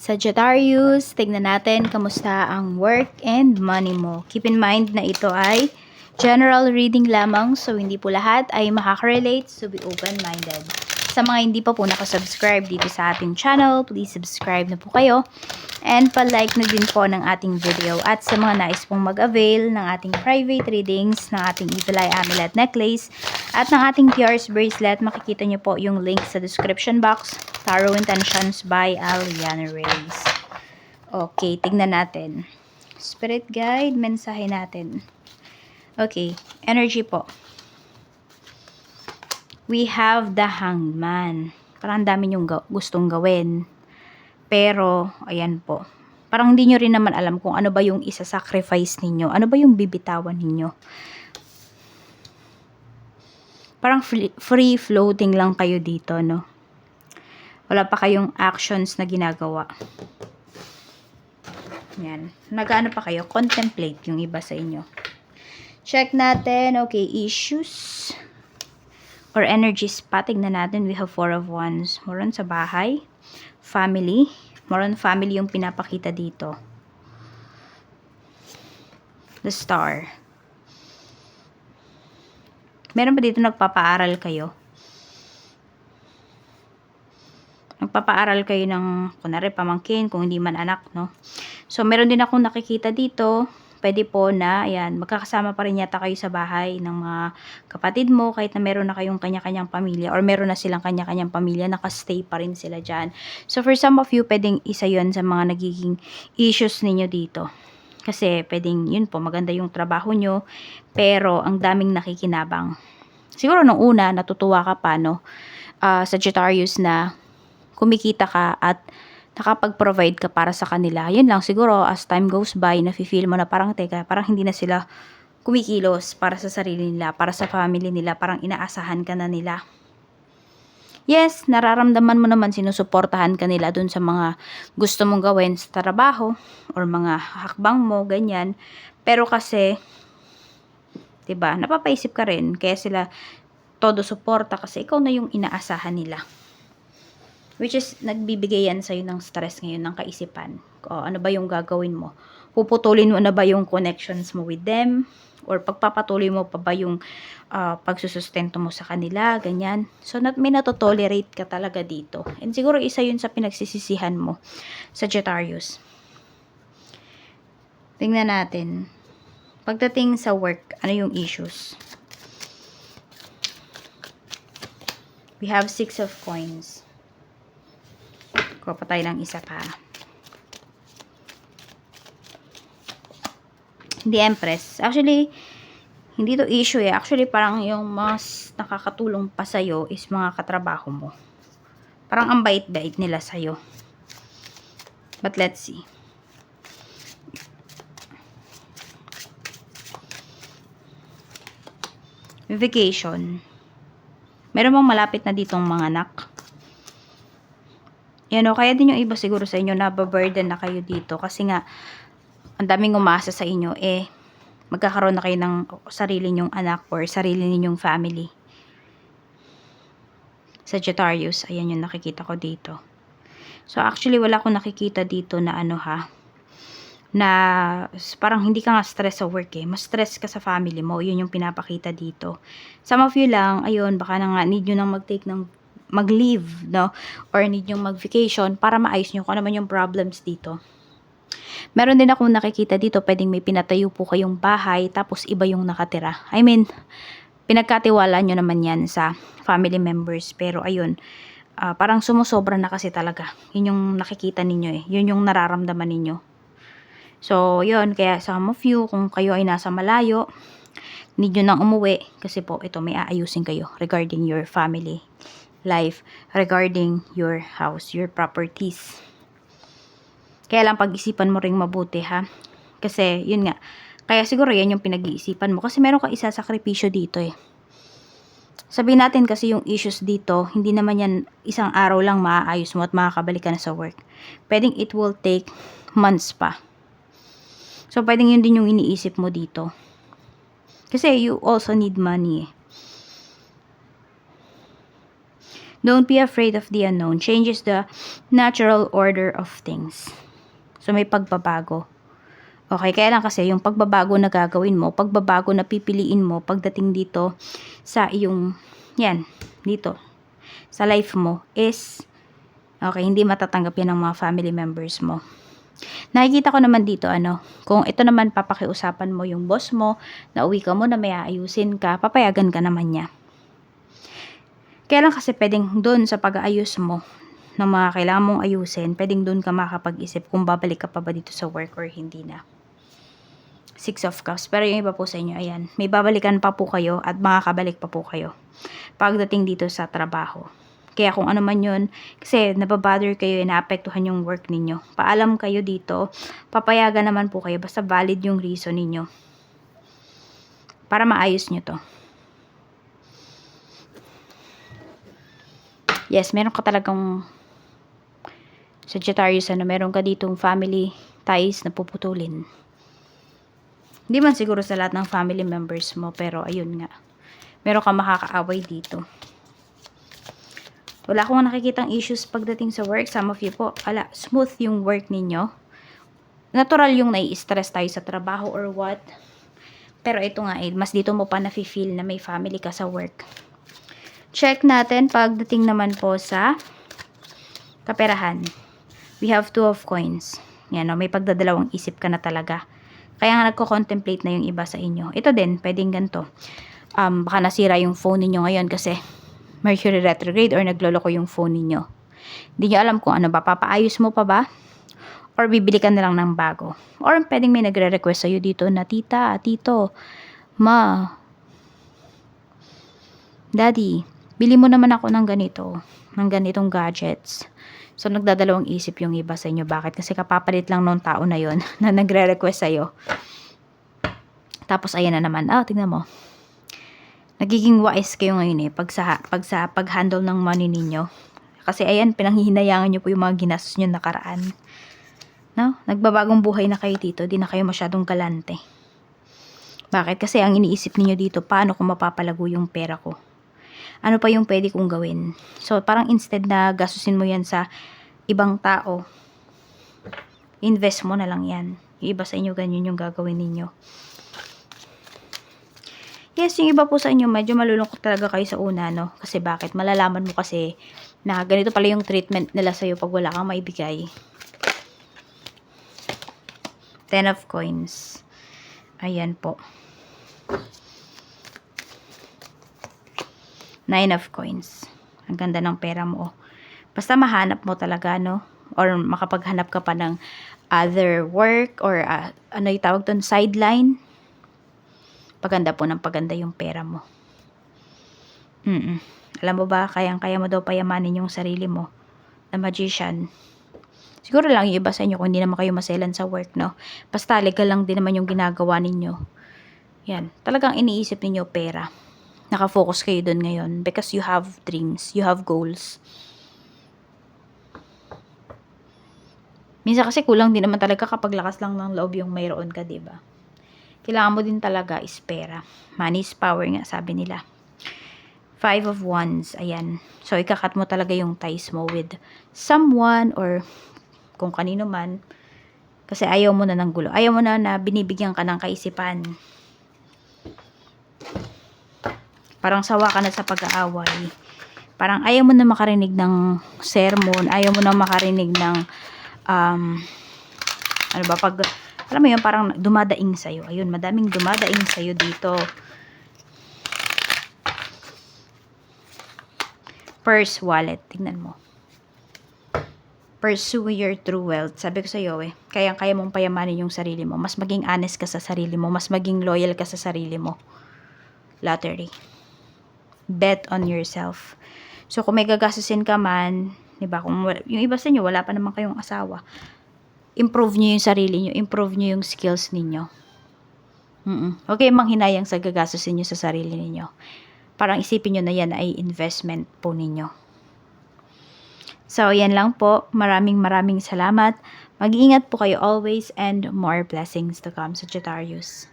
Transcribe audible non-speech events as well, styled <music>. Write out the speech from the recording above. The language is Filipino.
Sagittarius, tignan natin kamusta ang work and money mo. Keep in mind na ito ay general reading lamang so hindi po lahat ay makaka-relate so be open-minded. Sa mga hindi pa po nakasubscribe dito sa ating channel, please subscribe na po kayo. And pa-like na din po ng ating video. At sa mga nais pong mag-avail ng ating private readings, ng ating Evil Amulet Necklace, at ng ating Pierce Bracelet, makikita nyo po yung link sa description box. Tarot Intentions by Aliana Reyes. Okay, tignan natin. Spirit Guide, mensahe natin. Okay, energy po. We have the hangman. Parang ang dami nyong ga- gustong gawin. Pero, ayan po. Parang hindi nyo rin naman alam kung ano ba yung isa-sacrifice ninyo. Ano ba yung bibitawan ninyo. Parang free, floating lang kayo dito, no? Wala pa kayong actions na ginagawa. Yan. Nag-ano pa kayo? Contemplate yung iba sa inyo. Check natin. Okay, issues or energy spotting na natin. We have four of wands. More on sa bahay. Family. More on family yung pinapakita dito. The star. Meron ba dito nagpapaaral kayo? Nagpapaaral kayo ng, kunwari, pamangkin, kung hindi man anak, no? So, meron din akong nakikita dito. Pwede po na, ayan, magkakasama pa rin yata kayo sa bahay ng mga kapatid mo, kahit na meron na kayong kanya-kanyang pamilya, or meron na silang kanya-kanyang pamilya, nakastay pa rin sila dyan. So, for some of you, pwedeng isa yon sa mga nagiging issues ninyo dito. Kasi, pwedeng, yun po, maganda yung trabaho nyo, pero ang daming nakikinabang. Siguro nung una, natutuwa ka pa, no? Uh, Sagittarius na kumikita ka at nakapag-provide ka para sa kanila. Yun lang, siguro as time goes by, nafe-feel mo na parang, teka, parang hindi na sila kumikilos para sa sarili nila, para sa family nila, parang inaasahan ka na nila. Yes, nararamdaman mo naman sinusuportahan ka nila dun sa mga gusto mong gawin sa trabaho or mga hakbang mo, ganyan. Pero kasi, 'di ba? Napapaisip ka rin kaya sila todo suporta kasi ikaw na yung inaasahan nila. Which is, nagbibigay yan sa'yo ng stress ngayon, ng kaisipan. O, ano ba yung gagawin mo? Puputulin mo na ba yung connections mo with them? Or pagpapatuloy mo pa ba yung uh, pagsusustento mo sa kanila? Ganyan. So, nat may natotolerate ka talaga dito. And siguro isa yun sa pinagsisisihan mo, Sagittarius. Tingnan natin. Pagdating sa work, ano yung issues? We have six of coins. Pa tayo ng isa pa. The Empress. Actually, hindi to issue eh. Actually, parang yung mas nakakatulong pa sa'yo is mga katrabaho mo. Parang ang bait-bait nila sa'yo. But let's see. Vacation. Meron bang malapit na ditong mga anak? Yan o, kaya din yung iba siguro sa inyo na burden na kayo dito kasi nga ang daming umasa sa inyo eh magkakaroon na kayo ng sarili nyong anak or sarili ninyong family. Sagittarius, ayan yung nakikita ko dito. So actually wala akong nakikita dito na ano ha, na parang hindi ka nga stress sa work eh. Mas stress ka sa family mo. Yun yung pinapakita dito. Some of you lang, ayun, baka na nga need nyo nang mag-take ng mag-leave, no? Or need yung mag-vacation para maayos nyo kung ano man yung problems dito. Meron din akong nakikita dito, pwedeng may pinatayo po kayong bahay, tapos iba yung nakatira. I mean, pinagkatiwala nyo naman yan sa family members. Pero ayun, uh, parang sumusobra na kasi talaga. Yun yung nakikita ninyo eh. Yun yung nararamdaman ninyo. So, yun, kaya some of you, kung kayo ay nasa malayo, need nyo nang umuwi kasi po ito may aayusin kayo regarding your family life regarding your house, your properties. Kaya lang pag-isipan mo ring mabuti ha. Kasi yun nga, kaya siguro yan yung pinag-iisipan mo kasi meron ka isa sakripisyo dito eh. Sabihin natin kasi yung issues dito, hindi naman yan isang araw lang maaayos mo at makakabalik ka na sa work. Pwedeng it will take months pa. So, pwedeng yun din yung iniisip mo dito. Kasi you also need money eh. Don't be afraid of the unknown. Changes the natural order of things. So, may pagbabago. Okay, kaya lang kasi yung pagbabago na gagawin mo, pagbabago na pipiliin mo pagdating dito sa iyong, yan, dito, sa life mo is, okay, hindi matatanggap yan ng mga family members mo. Nakikita ko naman dito, ano, kung ito naman papakiusapan mo yung boss mo, na uwi ka mo na may aayusin ka, papayagan ka naman niya. Kaya lang kasi pwedeng doon sa pag-aayos mo, ng mga kailangan mong ayusin, pwedeng doon ka makapag-isip kung babalik ka pa ba dito sa work or hindi na. Six of Cups. Pero yung iba po sa inyo, ayan, may babalikan pa po kayo at makakabalik pa po kayo pagdating dito sa trabaho. Kaya kung ano man yun, kasi nababother kayo, naapektuhan yung work ninyo. Paalam kayo dito, papayagan naman po kayo, basta valid yung reason ninyo. Para maayos nyo to. Yes, meron ka talagang Sagittarius, ano, meron ka ditong family ties na puputulin. Hindi man siguro sa lahat ng family members mo, pero ayun nga. Meron ka makakaaway dito. Wala akong nakikitang issues pagdating sa work. Some of you po, ala, smooth yung work ninyo. Natural yung nai-stress tayo sa trabaho or what. Pero ito nga eh, mas dito mo pa nafe-feel na may family ka sa work. Check natin pagdating naman po sa kaperahan. We have two of coins. Yan o, may pagdadalawang isip ka na talaga. Kaya nga nagko-contemplate na yung iba sa inyo. Ito din, pwedeng ganito. Um, baka nasira yung phone ninyo ngayon kasi Mercury retrograde or nagloloko yung phone ninyo. Hindi nyo alam kung ano ba, papaayos mo pa ba? Or bibili ka na lang ng bago. Or pwedeng may nagre-request sa'yo dito na, Tita, Tito, Ma, Daddy, bili mo naman ako ng ganito, ng ganitong gadgets. So, nagdadalawang isip yung iba sa inyo. Bakit? Kasi kapapalit lang nung tao na yon <laughs> na nagre-request sa'yo. Tapos, ayan na naman. Ah, tingnan mo. Nagiging wise kayo ngayon eh. Pag sa, pag sa pag-handle ng money ninyo. Kasi, ayan, pinanghihinayangan nyo po yung mga ginastos nyo nakaraan. No? Nagbabagong buhay na kayo dito. Di na kayo masyadong galante. Bakit? Kasi ang iniisip niyo dito, paano ko mapapalago yung pera ko? Ano pa yung pwede kong gawin. So, parang instead na gastusin mo yan sa ibang tao, invest mo na lang yan. Yung iba sa inyo, ganyan yung gagawin ninyo. Yes, yung iba po sa inyo, medyo malulungkot talaga kayo sa una, no? Kasi bakit? Malalaman mo kasi na ganito pala yung treatment nila sa'yo pag wala kang maibigay. Ten of coins. Ayan po. Nine of coins. Ang ganda ng pera mo. oh. Basta mahanap mo talaga, no? Or makapaghanap ka pa ng other work or uh, ano yung tawag doon, sideline. Paganda po ng paganda yung pera mo. Mm Alam mo ba, kayang-kaya mo daw payamanin yung sarili mo. The magician. Siguro lang yung iba sa inyo kung hindi naman kayo maselan sa work, no? Basta legal lang din naman yung ginagawa ninyo. Yan. Talagang iniisip ninyo pera nakafocus kayo doon ngayon because you have dreams, you have goals. Minsan kasi kulang din naman talaga kapag lakas lang ng loob yung mayroon ka, ba? Kailangan mo din talaga is pera. Money is power nga, sabi nila. Five of Wands, ayan. So, ikakat mo talaga yung ties mo with someone or kung kanino man. Kasi ayaw mo na ng gulo. Ayaw mo na na binibigyan ka ng kaisipan Parang sawa ka na sa pag-aaway. Parang ayaw mo na makarinig ng sermon, ayaw mo na makarinig ng um, ano ba, pag, alam mo yun, parang dumadaing sa'yo. Ayun, madaming dumadaing sa'yo dito. Purse, wallet, tingnan mo. Pursue your true wealth. Sabi ko sa'yo eh, kayang-kaya mong payamanin yung sarili mo. Mas maging honest ka sa sarili mo. Mas maging loyal ka sa sarili mo. Lottery bet on yourself. So, kung may gagastusin ka man, di ba, kung yung iba sa inyo, wala pa naman kayong asawa, improve nyo yung sarili nyo, improve nyo yung skills ninyo. Mm-mm. Okay, manghinayang sa gagastusin nyo sa sarili ninyo. Parang isipin nyo na yan ay investment po ninyo. So, yan lang po. Maraming maraming salamat. Mag-iingat po kayo always and more blessings to come, Sagittarius.